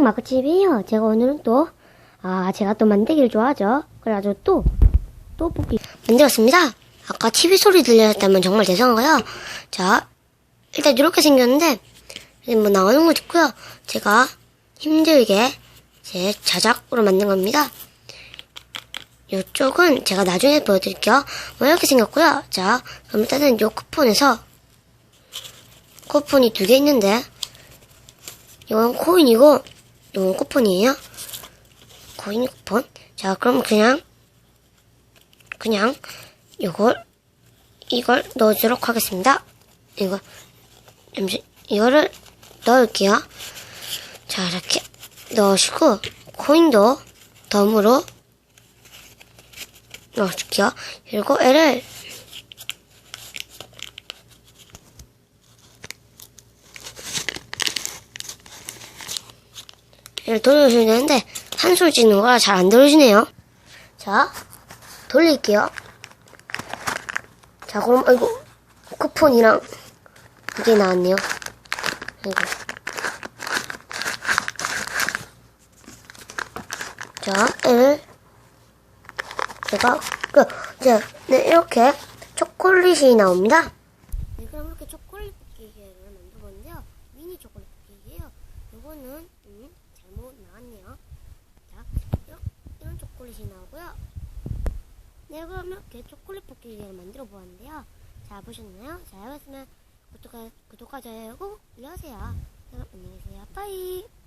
안녕 마크집이에요. 제가 오늘은 또, 아, 제가 또 만들기를 좋아하죠. 그래가지고 또, 또 뽑기 만들었습니다. 아까 TV 소리 들렸다면 정말 죄송하고요. 자, 일단 이렇게 생겼는데, 이제 뭐 나오는 거 있고요. 제가 힘들게 제 자작으로 만든 겁니다. 이쪽은 제가 나중에 보여드릴게요. 뭐 이렇게 생겼고요. 자, 그럼 일단은 요 쿠폰에서 쿠폰이 두 개 있는데 이건 코인이고 이건 쿠폰이에요. 코인 쿠폰. 자, 그럼 그냥 그냥 이걸 이걸 넣어주도록 하겠습니다. 이거 잠시 이거를 넣을게요. 자, 이렇게 넣으시고 코인도 덤으로 넣어줄게요. 그리고 애를 얘를 돌려주셔야 되는데 한술 찍는 거라 잘 안 돌려지네요. 자, 돌릴게요. 자, 그럼 아이고 쿠폰이랑 이게 나왔네요. 아이고. 자, 애를 제가 그 이제 네, 이렇게 초콜릿이 나옵니다. 네, 그럼 이렇게 초콜릿 볶기기를 만들었는데요. 미니 초콜릿 볶기기예요. 이거는 음, 나왔네요. 자, 이런, 초콜릿이 나오고요. 네, 그럼 이렇게 초콜릿 볶기기를 만들어 보았는데요. 자, 보셨나요? 잘 봤으면 구독하, 구독과 좋아요 꼭 눌러주세요. 그럼 안녕히 계세요. 빠이.